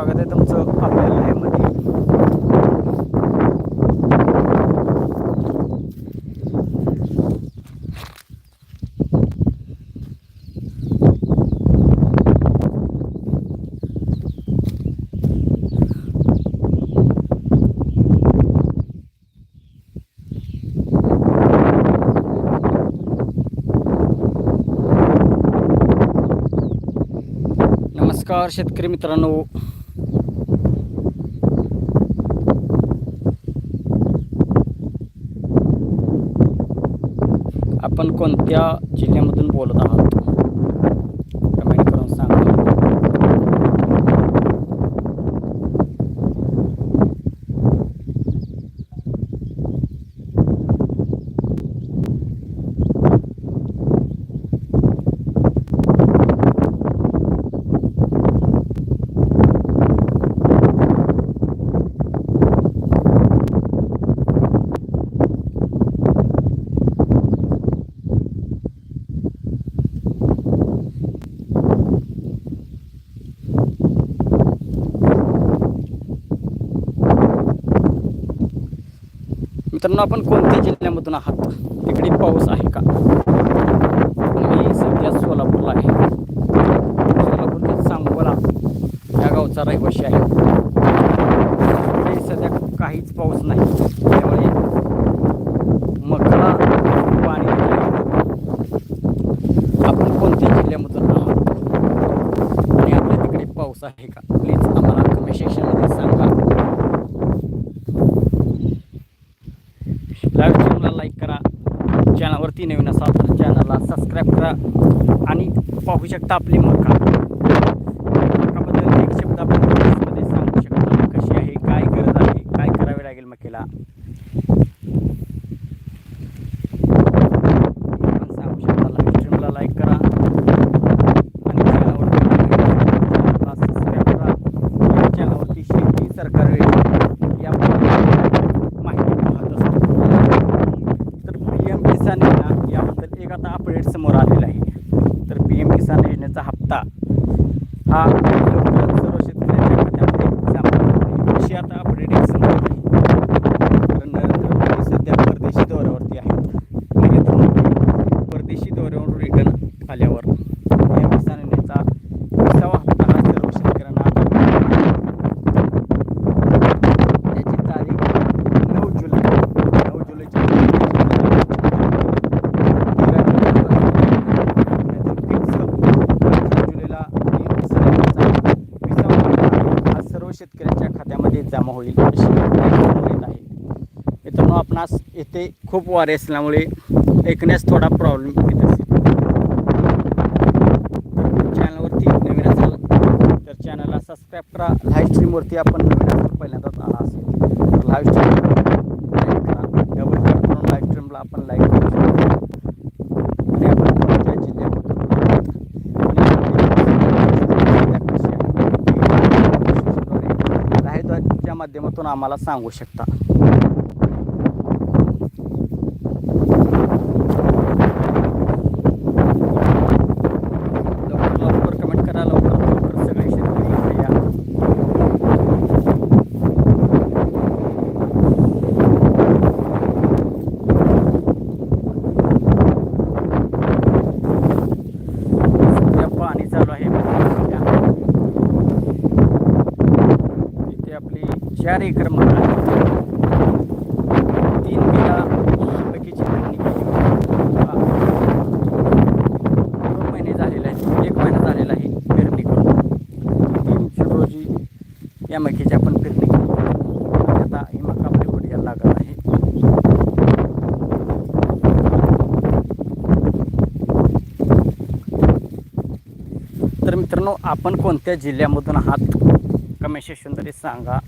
स्वागत आहे तुमचं आपल्या नमस्कार शेतकरी मित्रांनो. त्या जिल्ह्यामधून बोलत आहात कमेंट करून सांगा मित्रांनो आपण कोणत्या जिल्ह्यामधून आहात? तिकडे पाऊस आहे का? मी सध्या सोलापूरला आहे. सोलापूरच्या सांगोला या गावचा रहिवाशी आहे. सध्या काहीच पाऊस नाही. त्यामुळे मकला पाणी आपण कोणत्या जिल्ह्यामधून आहात? आणि आपल्या तिकडे पाऊस आहे का? प्लीज आम्हाला कमेंट सेक्शनमध्ये सांगा. लाईव्ह लाईक करा. चॅनलवरती नवीन असाल तर चॅनलला सबस्क्राईब करा. आणि पाहू शकता आपली मका. मकाबद्दल एक शब्द आपण मध्ये सांगू शकता. कशी आहे काय गरज आहे काय करावे लागेल मकेला. आपण सांगू शकता लाईव्ह स्ट्रीमला लाईक करा. आणि चॅनलवरती सबस्क्राईब करा. चॅनलवरती शेती सरकार या माहिती पाहत असतो तर पी एम किसान योजना याबद्दल एक आता अपडेट समोर आलेला आहे तर पी एम किसान योजनेचा हप्ता हा लवकरच सर्व शेतकऱ्यांच्या खात्यामध्ये जमा होणार आहे. अशी आता अपडेट एक समोर आली कारण नरेंद्र मोदी सध्या परदेशी दौऱ्यावरती आहेत नरेंद्र मोदी परदेशी दौऱ्यावरून रिटर्न आल्यावर पी एम किसान योजनेचा विसावा हप्ता हा सर्व शेतकऱ्यांना त्याची तारीख नऊ जुलै नऊ जुलैची जुलैला हा सर्व शेतकऱ्यांच्या खात्यामध्ये जमा होईल अशी येत आहे मित्रांनो आपणास येथे खूप वारे असल्यामुळे ऐकण्यास थोडा प्रॉब्लेम येत असेल चॅनलवरती नवीन असाल तर चॅनलला सबस्क्राईब करा लाईव्ह स्ट्रीमवरती आपण नवीन असाल पहिल्यांदाच आला असेल तर लाईव्ह स्ट्रीम लाईक करा डबल टॅप करून लाईव्ह स्ट्रीमला आपण लाईक करू शकतो आणि आपण कोणत्या जिल्ह्यामधून आहात माध्यमातून आम्हाला सांगू शकता लवकर लवकर कमेंट करा लवकर लवकर सगळे शेतकरी इकडे या सध्या पाणी चालू आहे सध्या. इथे आपली चार एकर तीन बिघा बाकीची पेरणी केली दोन महिने झालेले आहेत. एक महिना झालेला आहे पेरणी करून. तीन जून रोजी या मकीची आपण पेरणी केली आता ही मका आपली वडियाला लागत आहे. तर मित्रांनो आपण कोणत्या जिल्ह्यामधून आहात? कमेंट सेक्शनद्वारे सांगा.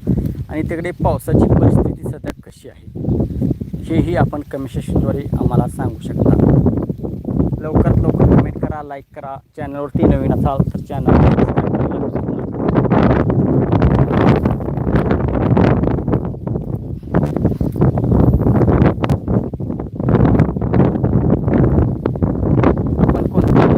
आणि तिकडे पावसाची परिस्थिती सध्या कशी आहे हेही आपण कमेंट सेक्शनद्वारे आम्हाला सांगू शकता. लवकरात लवकर कमेंट करा लाईक करा चॅनलवरती नवीन असाल तर चॅनल आपण कोणत्या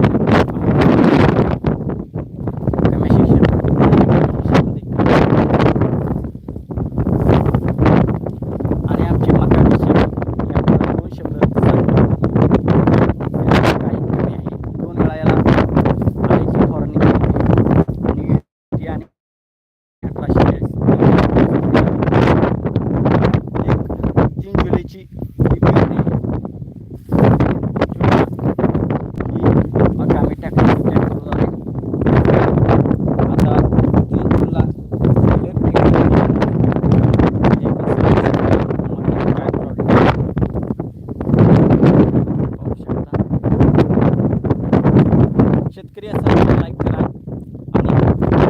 शेतकरी असाल तर लाईक करा आणि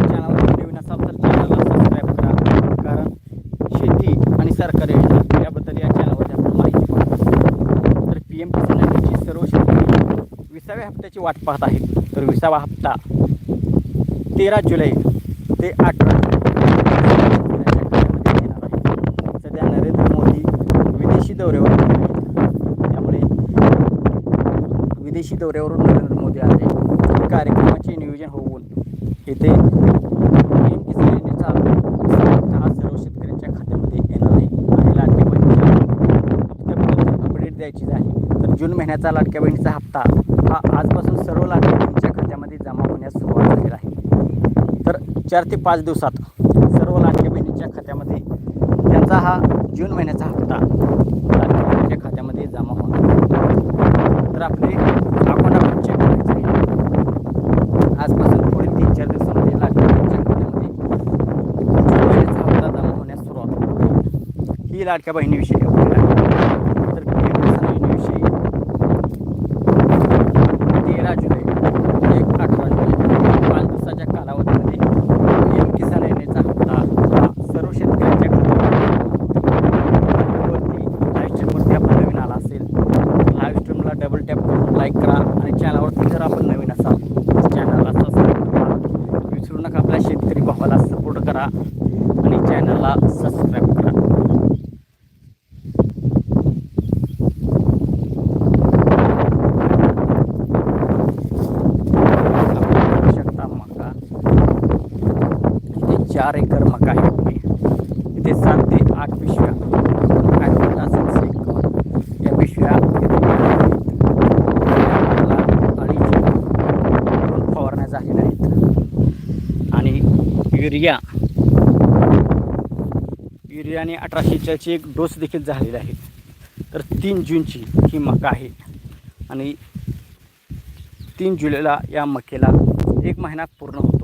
चॅनलवर नवीन असाल तर चॅनलला सबस्क्राईब करा कारण शेती आणि सरकारी योजना याबद्दल या चॅनलवर आपण माहिती पाहतो तर पी एम किसान योजनेची सर्व शेतकरी विसाव्या हप्त्याची वाट पाहत आहेत तर विसावा हप्ता तेरा जुलै ते अठरा सध्या नरेंद्र मोदी विदेशी दौऱ्यावर त्यामुळे विदेशी दौऱ्यावरून नरेंद्र मोदी आले कार्यक्रमाचे नियोजन होऊन येथे पीएम किसान योजनेचा हा सर्व शेतकऱ्यांच्या खात्यामध्ये येणार आहे. आणि लाडक्या बहिणीच्या हप्त्याबद्दल अपडेट द्यायची आहे. तर जून महिन्याचा लाडक्या बहिणीचा हप्ता हा आजपासून सर्व लाडक्या बहिणीच्या खात्यामध्ये जमा होण्यास सुरुवात झालेला आहे. तर चार ते पाच दिवसात सर्व लाडक्या बहिणीच्या खात्यामध्ये त्यांचा हा जून महिन्याचा हप्ता लाडक्या बहिणीच्या खात्यामध्ये जमा होणार तर आपले अकाउंट आपण चेक करायचं आहे आजपासून पुढील तीन चार दिवसामध्ये लाडक्या बहिणीच्या खात्यामध्ये जून महिन्याचा हप्ता जमा होण्यास सुरुवात होणार ही लाडक्या बहिणीविषयी अपडेट आहे तर पीएम किसान योजनेविषयी तेरा जुलै ते अठरा जुलै पाच दिवसाच्या कालावधीमध्ये पी एम किसान योजनेचा हप्ता हा सर्व शेतकऱ्यांच्या खात्यावरती लाईव्ह स्ट्रीमवरती आपण नवीन आला असेल लाईव्ह स्ट्रीमला डबल टॅप करून लाईक करा आणि चॅनलवरती जर आपण नवीन असाल तर चॅनलला सबस्क्राईब करा विसरू नका आपल्या शेतकरी भावाला सपोर्ट करा आणि चॅनलला सबस्क्राईब करा आपण बघू शकता मका इथे चार एकर मका आहे आपली इथे सात ते आठ पिशव्या. काय म्हणतात सातशे एकर या पिशव्या इथे अडीचशे दोन फवारण्या झालेल्या आहेत. आणि युरिया. युरियाने अठराशेच्याची एक डोस देखील झालेला आहे. तर तीन जूनची ही मका आहे. आणि तीन जुलैला या मकेला एक महिना पूर्ण होतो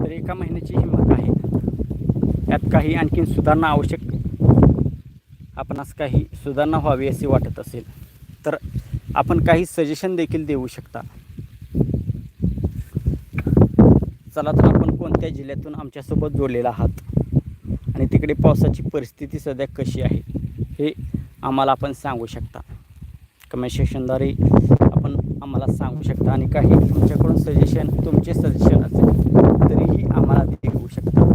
तर एका महिन्याची हिंमत आहे. यात काही आणखीन सुधारणा आवश्यक आपणास काही सुधारणा व्हावी असे वाटत असेल. तर आपण काही सजेशन देखील देऊ शकता. चला तर आपण कोणत्या जिल्ह्यातून आमच्यासोबत जोडलेला आहात? आणि तिकडे पावसाची परिस्थिती सध्या कशी आहे? हे आम्हाला आपण सांगू शकता. कमेंट सेक्शनद्वारे आपण आम्हाला सांगू शकता. आणि काही तुमच्याकडून सजेशन तुमचे सजेशन असेल. तरीही आम्हाला देऊ शकता.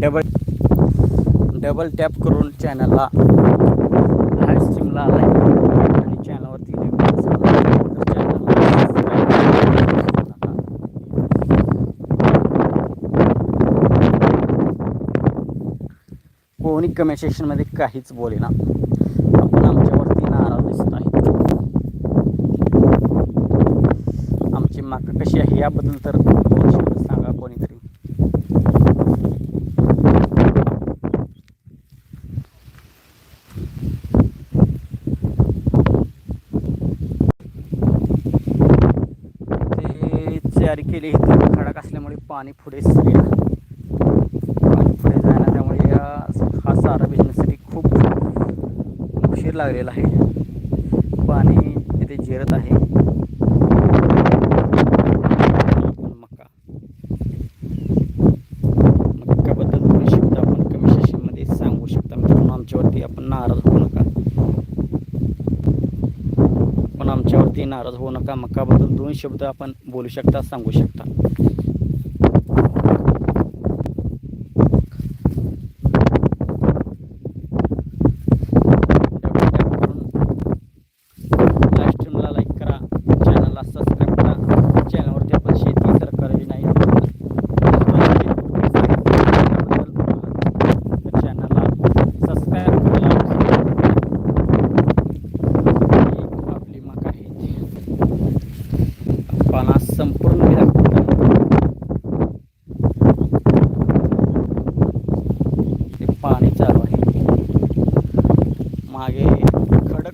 डबल डबल टॅप करून चॅनलला लाईव्ह स्ट्रीमला लाईक आणि चॅनलवरती कोणी कमेंट सेक्शनमध्ये काहीच बोले ना दिसत आहेत. आमची माका कशी आहे याबद्दल तर सांगा कोणीतरी. ते तयारी केली खडक असल्यामुळे पाणी पुढे पाणी पुढे जायला त्यामुळे या हा सारा बिझनेससाठी खूप उशीर लागलेला आहे. इथे आहे. मका. मक्काबद्दल दोन शब्द आपण कमी सेशनमध्ये सांगू शकता. मित्रांनो आमच्यावरती आपण नाराज होऊ नका. पण आमच्यावरती नाराज होऊ नका. मक्काबद्दल दोन शब्द आपण बोलू शकता सांगू शकता.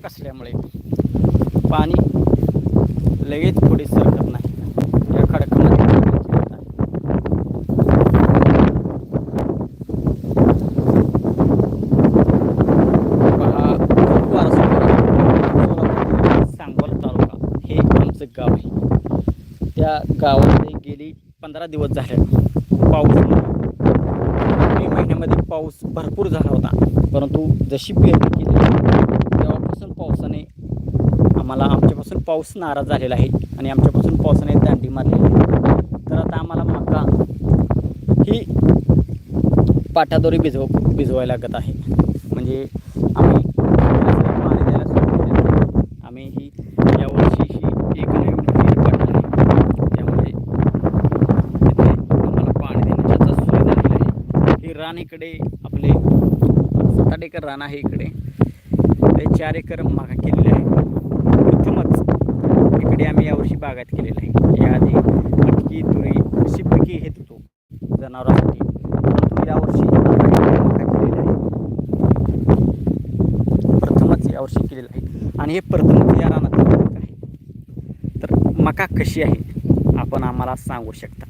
असल्यामुळे पाणी लगेच पुढे सरकत नाही. या खडकामध्ये. आमचं गाव आहे. त्या गावामध्ये गेली पंधरा दिवस झाले. पाऊस मे महिन्यामध्ये पाऊस भरपूर झाला होता. परंतु जशी पेरणी केली पावसाने आम्हाला आमच्यापासून पाऊस नाराज झालेला आहे आणि आमच्यापासून पावसाने दांडी मारलेली आहे. तर आता आम्हाला मका ही पाटादोरी भिजव भिजवायला लागत आहे. म्हणजे आम्ही पाणी द्यायला सुरू आम्ही ही यावर्षी ही एक नवीन विहीर पाडली आहे. त्यामुळे आम्हाला पाणी देण्याची आता सोय झालेली आहे. ही रान इकडे आपले सात आठ एकर रान आहे इकडे. ते चार एकर मागा केलेले आहे. प्रथमच इकडे आम्ही यावर्षी बागायत केलेलं आहे. याआधी मटकी तुरी अशी पिके घेत होतो जनावरांसाठी. परंतु यावर्षी मका केलेलं आहे प्रथमच यावर्षी केलेलं आहे. आणि हे प्रथमच या रानात आहे. तर मका कशी आहे आपण आम्हाला सांगू शकता.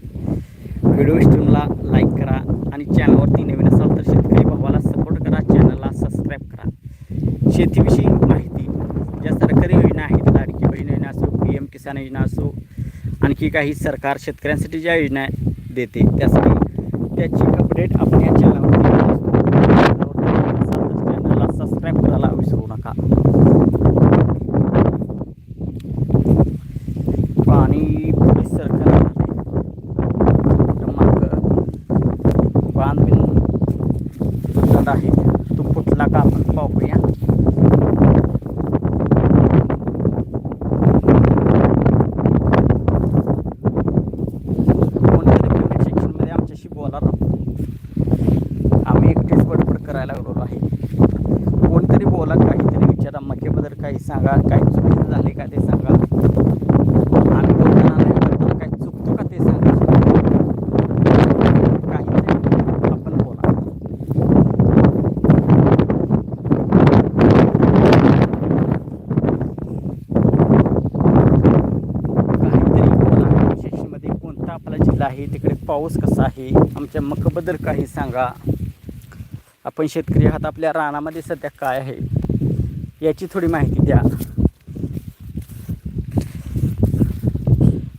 व्हिडिओ स्ट्रीमला लाईक करा आणि चॅनलवरती नवीन असाल तर शेतकरी भावाला सपोर्ट करा चॅनलला सबस्क्राईब करा शेतीविषयी माहिती. ज्या सरकारी योजना आहेत लाडकी बहीण योजना असो पी एम किसान योजना असो आणखी काही सरकार शेतकऱ्यांसाठी ज्या योजना देते त्यासाठी त्याची अपडेट आपण या चॅनलवर देत असतो. चॅनलवरती नवीन असाल तर चॅनलला सबस्क्राईब करायला विसरू नका पाणी पुढे सरकार माग बांध बिन तुटत आहे तो फुटला का आपण पाहूया कोणतरी कमेंट सेक्शनमध्ये आमच्याशी बोला ना आम्ही एकटेच बडबड करायला लागलो आहे कोणतरी बोला काहीतरी विचारा मक्याबद्दल काही सांगा काही चुकीचं झाले का ते सांगा आम्ही बोलताना नाही करताना काही चुकतो का ते सांगा काहीतरी आपण बोला काहीतरी बोला शेतीमध्ये कोणता आपला जिल्हा आहे तिकडे पाऊस कसा आहे आमच्या मकाबद्दल काही सांगा. आपण शेतकरी आहात आपल्या रानामध्ये सध्या काय आहे याची थोडी माहिती द्या.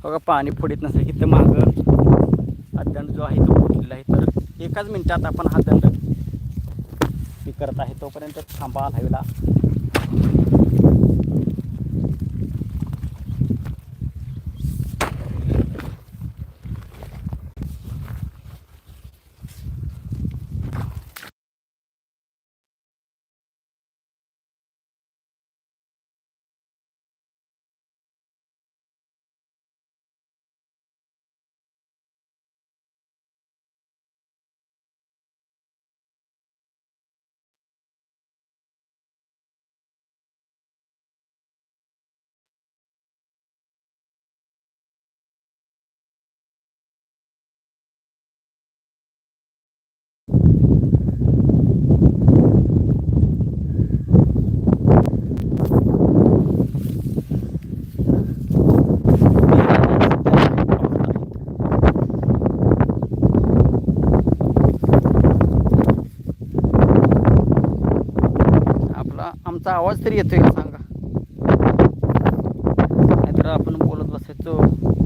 बघा पाणी फोडीत नसेल की तर मागं हा दंड जो आहे तो फुटलेला आहे. तर एकाच मिनिटात आपण हा दंड हे करत आहे. तोपर्यंत थांबा हवेला आवाज तरी येतोय सांगा? नाहीतर आपण बोलत बसायचो.